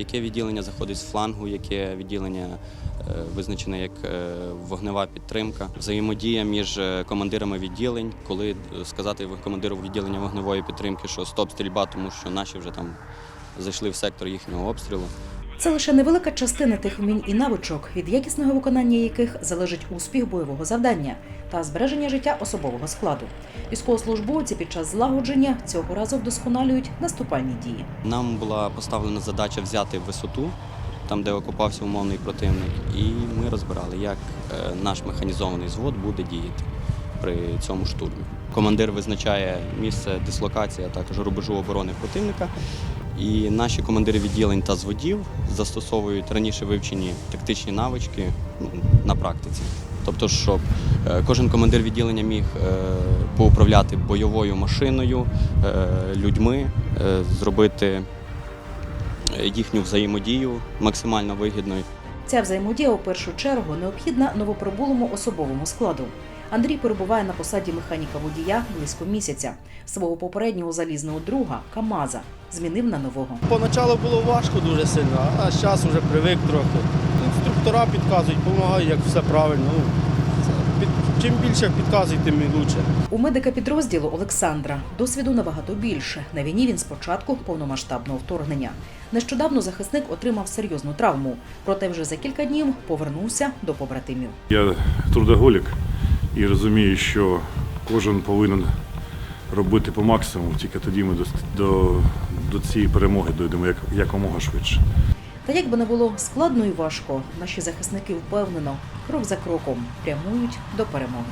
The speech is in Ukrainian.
яке відділення заходить з флангу, яке відділення е, визначене як е, вогнева підтримка, взаємодія між е, командирами відділень, коли сказати командиру відділення вогневої підтримки, що стоп стрільба, тому що наші вже там зайшли в сектор їхнього обстрілу. Це лише невелика частина тих вмінь і навичок, від якісного виконання яких залежить успіх бойового завдання та збереження життя особового складу. Військовослужбовці під час злагодження цього разу вдосконалюють наступальні дії. Нам була поставлена задача взяти висоту, там де окупався умовний противник, і ми розбирали, як е, наш механізований звод буде діяти при цьому штурмі. Командир визначає місце дислокації, а також рубежу оборони противника. І наші командири відділень та зводів застосовують раніше вивчені тактичні навички ну, на практиці. Тобто, щоб е, кожен командир відділення міг е, поуправляти бойовою машиною, е, людьми, зробити їхню взаємодію максимально вигідною. Ця взаємодія у першу чергу необхідна новоприбулому особовому складу. Андрій перебуває на посаді механіка водія близько місяця. Свого попереднього залізного друга Камаза змінив на нового. Поначалу було важко дуже сильно, а зараз вже привик трохи. Інструктора підказують, допомагають, як все правильно. Ну, чим більше підказують, тим і краще. У медика підрозділу Олександра досвіду набагато більше. На війні він спочатку повномасштабного вторгнення. Нещодавно захисник отримав серйозну травму, проте вже за кілька днів повернувся до побратимів. Я трудоголік і розумію, що кожен повинен робити по максимуму, тільки тоді ми до, до, до цієї перемоги дійдемо як, якомога швидше. Та як би не було складно і важко, наші захисники впевнено, крок за кроком прямують до перемоги.